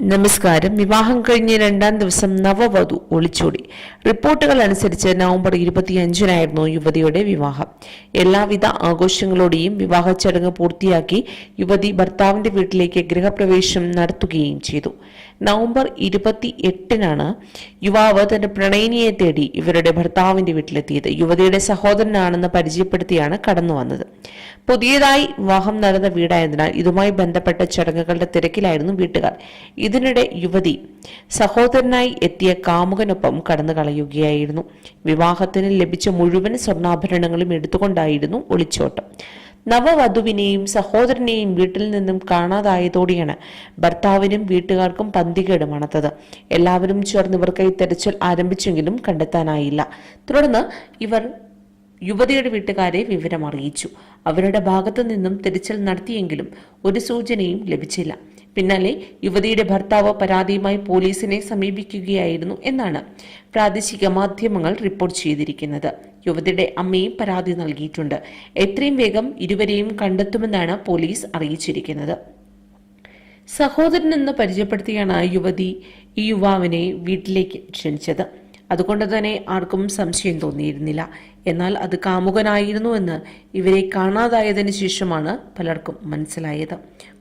നമസ്കാരം. വിവാഹം കഴിഞ്ഞ് രണ്ടാം ദിവസം നവവധു ഒളിച്ചോടി. റിപ്പോർട്ടുകൾ അനുസരിച്ച് നവംബർ ഇരുപത്തിയഞ്ചിനായിരുന്നു യുവതിയുടെ വിവാഹം. എല്ലാവിധ ആഘോഷങ്ങളോടെയും വിവാഹ ചടങ്ങ് പൂർത്തിയാക്കി യുവതി ഭർത്താവിന്റെ വീട്ടിലേക്ക് ഗൃഹപ്രവേശം നടത്തുകയും ചെയ്തു. നവംബർ ഇരുപത്തി എട്ടിനാണ് യുവാവ് തന്റെ പ്രണയിനിയെ തേടി ഇവരുടെ ഭർത്താവിന്റെ വീട്ടിലെത്തിയത്. യുവതിയുടെ സഹോദരനാണെന്ന് പരിചയപ്പെടുത്തിയാണ് കടന്നു വന്നത്. പുതിയതായി വിവാഹം നടന്ന വീടായതിനാൽ ഇതുമായി ബന്ധപ്പെട്ട ചടങ്ങുകളുടെ തിരക്കിലായിരുന്നു വീട്ടുകാർ. ഇതിനിടെ യുവതി സഹോദരനായി എത്തിയ കാമുകനൊപ്പം കടന്നു കളയുകയായിരുന്നു വിവാഹത്തിന് ലഭിച്ച മുഴുവൻ സ്വർണാഭരണങ്ങളും എടുത്തുകൊണ്ടായിരുന്നു ഒളിച്ചോട്ടം. നവവധുവിനെയും സഹോദരനെയും വീട്ടിൽ നിന്നും കാണാതായതോടെയാണ് ഭർത്താവിനും വീട്ടുകാർക്കും പന്തികേട് മണത്തത്. എല്ലാവരും ചേർന്ന് ഇവർക്കായി തെരച്ചിൽ ആരംഭിച്ചെങ്കിലും കണ്ടെത്താനായില്ല. തുടർന്ന് ഇവർ യുവതിയുടെ വീട്ടുകാരെ വിവരം അറിയിച്ചു അവരുടെ ഭാഗത്തു നിന്നും തിരച്ചിൽ നടത്തിയെങ്കിലും ഒരു സൂചനയും ലഭിച്ചില്ല. പിന്നാലെ യുവതിയുടെ ഭർത്താവ് പരാതിയുമായി പോലീസിനെ സമീപിക്കുകയായിരുന്നു എന്നാണ് പ്രാദേശിക മാധ്യമങ്ങൾ റിപ്പോർട്ട് ചെയ്തിരിക്കുന്നത്. യുവതിയുടെ അമ്മയും പരാതി നൽകിയിട്ടുണ്ട്. എത്രയും വേഗം ഇരുവരെയും കണ്ടെത്തുമെന്നാണ് പോലീസ് അറിയിച്ചിരിക്കുന്നത്. സഹോദരൻ എന്ന് പരിചയപ്പെടുത്തിയാണ് യുവതി ഈ യുവാവിനെ വീട്ടിലേക്ക് ക്ഷണിച്ചത്. അതുകൊണ്ട് തന്നെ ആർക്കും സംശയം തോന്നിയിരുന്നില്ല. എന്നാൽ അത് കാമുകനായിരുന്നുവെന്ന് ഇവരെ കാണാതായതിനു ശേഷമാണ് പലർക്കും മനസ്സിലായത്.